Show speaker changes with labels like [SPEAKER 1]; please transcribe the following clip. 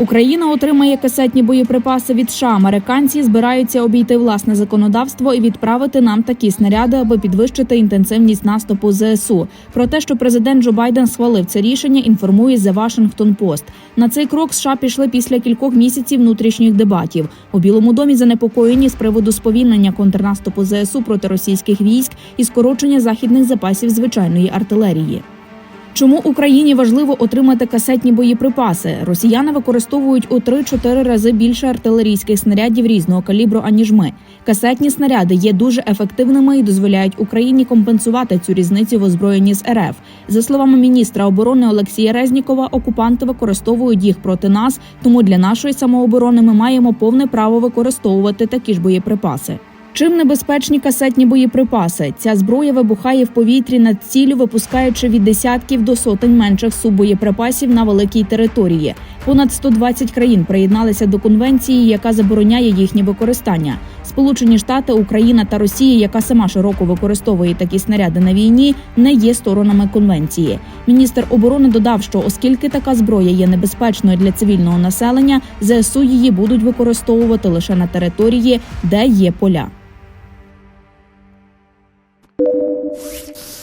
[SPEAKER 1] Україна отримає касетні боєприпаси від США. Американці збираються обійти власне законодавство і відправити нам такі снаряди, аби підвищити інтенсивність наступу ЗСУ. Про те, що президент Джо Байден схвалив це рішення, інформує The Washington Post. На цей крок США пішли після кількох місяців внутрішніх дебатів. У Білому домі занепокоєні з приводу сповільнення контрнаступу ЗСУ проти російських військ і скорочення західних запасів звичайної артилерії. Чому Україні важливо отримати касетні боєприпаси? Росіяни використовують у 3-4 рази більше артилерійських снарядів різного калібру, аніж ми. Касетні снаряди є дуже ефективними і дозволяють Україні компенсувати цю різницю в озброєнні з РФ. За словами міністра оборони Олексія Резнікова, окупанти використовують їх проти нас, тому для нашої самооборони ми маємо повне право використовувати такі ж боєприпаси. Чим небезпечні касетні боєприпаси? Ця зброя вибухає в повітрі над ціллю, випускаючи від десятків до сотень менших суббоєприпасів на великій території. Понад 120 країн приєдналися до конвенції, яка забороняє їхнє використання. Сполучені Штати, Україна та Росія, яка сама широко використовує такі снаряди на війні, не є сторонами конвенції. Міністр оборони додав, що оскільки така зброя є небезпечною для цивільного населення, ЗСУ її будуть використовувати лише на території, де є поля. you